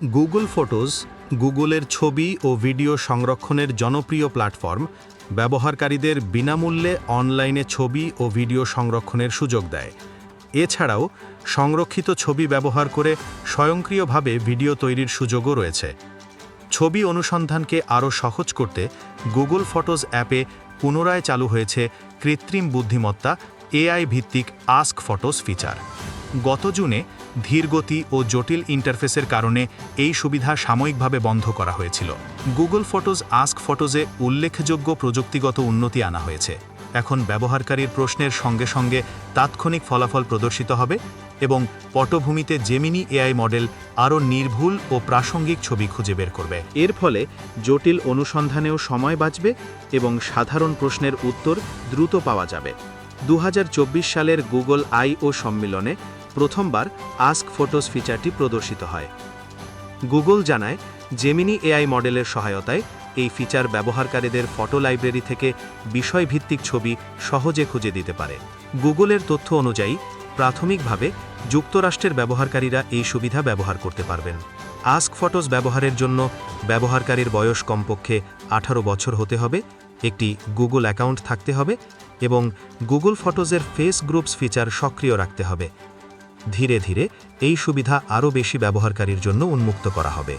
Google photos গুগলের ছবি ও video সংরক্ষণের জনপ্রিয় প্ল্যাটফর্ম ব্যবহারকারীদের বিনামূল্যে অনলাইনে ছবি ও ভিডিও সংরক্ষণের সুযোগ দেয়। এছাড়াও, সংরক্ষিত ছবি ব্যবহার করে স্বয়ংক্রিয়ভাবে ভিডিও তৈরির সুযোগও রয়েছে। ছবি অনুসন্ধানকে আরও সহজ করতে গুগল ফটোজ অ্যাপে পুনরায় চালু হয়েছে কৃত্রিম বুদ্ধিমত্তা এআই ভিত্তিক আস্ক ফটোস ফিচার গত জুনে ধীরগতি ও জটিল ইন্টারফেসের কারণে এই সুবিধা সাময়িকভাবে বন্ধ করা হয়েছিল। গুগল ফটোজ আস্ক ফটোজে উল্লেখযোগ্য প্রযুক্তিগত উন্নতি আনা হয়েছে। এখন ব্যবহারকারীর প্রশ্নের সঙ্গে সঙ্গে তাৎক্ষণিক ফলাফল প্রদর্শিত হবে এবং পটভূমিতে জেমিনি এআই মডেল আরও নির্ভুল ও প্রাসঙ্গিক ছবি খুঁজে বের করবে। এর ফলে জটিল অনুসন্ধানেও সময় বাঁচবে এবং সাধারণ প্রশ্নের উত্তর দ্রুত পাওয়া যাবে। দু হাজার চব্বিশ সালের গুগল আইও সম্মেলনে প্রথমবার আস্ক ফটোস ফিচারটি প্রদর্শিত হয়। গুগল জানায় জেমিনি এআই মডেলের সহায়তায় এই ফিচার ব্যবহারকারীদের ফটো লাইব্রেরি থেকে বিষয়ভিত্তিক ছবি সহজে খুঁজে দিতে পারে। গুগলের তথ্য অনুযায়ী, প্রাথমিকভাবে যুক্তরাষ্ট্রের ব্যবহারকারীরা এই সুবিধা ব্যবহার করতে পারবেন। আস্ক ফটোস ব্যবহারের জন্য ব্যবহারকারীর বয়স কমপক্ষে আঠারো বছর হতে হবে, একটি গুগল অ্যাকাউন্ট থাকতে হবে এবং গুগল ফটোজের ফেস গ্রুপস ফিচার সক্রিয় রাখতে হবে। ধীরে ধীরে এই সুবিধা আরও বেশি ব্যবহারকারীর জন্য উন্মুক্ত করা হবে।